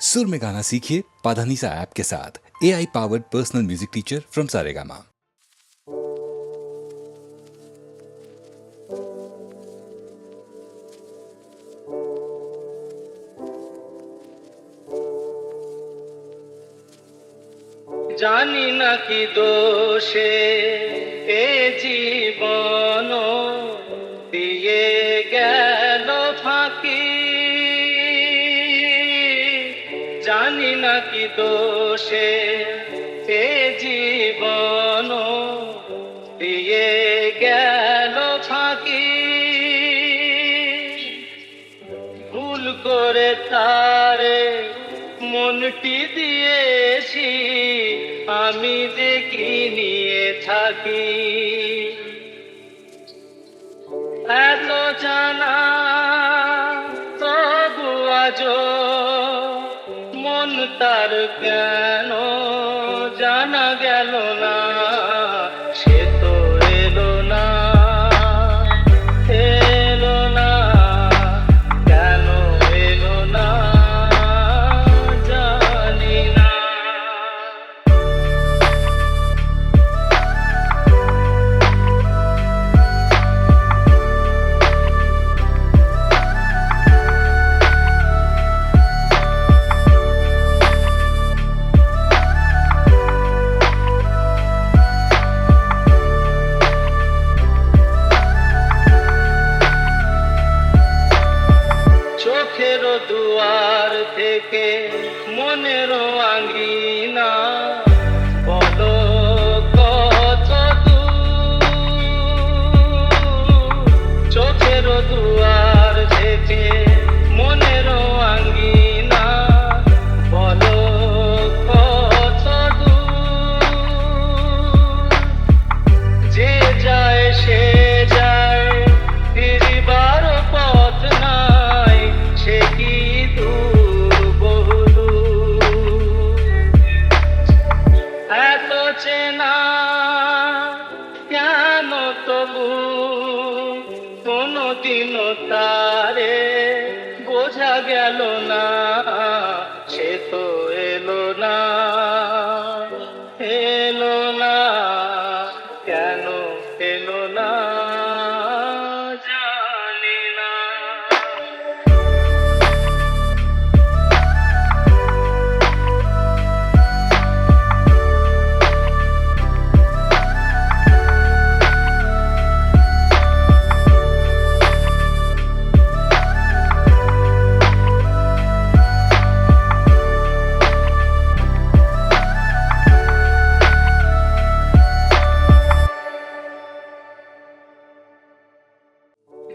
सुर में गाना सीखिए पाधानीसा ऐप के साथ A I powered personal music teacher from Saregama জানি না কি দোষে এ জীবন দিয়ে জানি না কি দোষে? এ জীবন দিয়ে গেল ফাঁকি। ভুল করে তারে মনটি দিয়েছি, আমি কি নিয়ে থাকি? এত জানা, তবু আজ মন তার কেন দুয়ার থেকে মনের আঙ্গিনা কোনদিনও তারে বোঝা গেল না সে তো এলো না।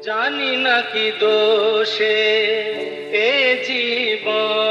জানি না কি দোষে। এ জীবন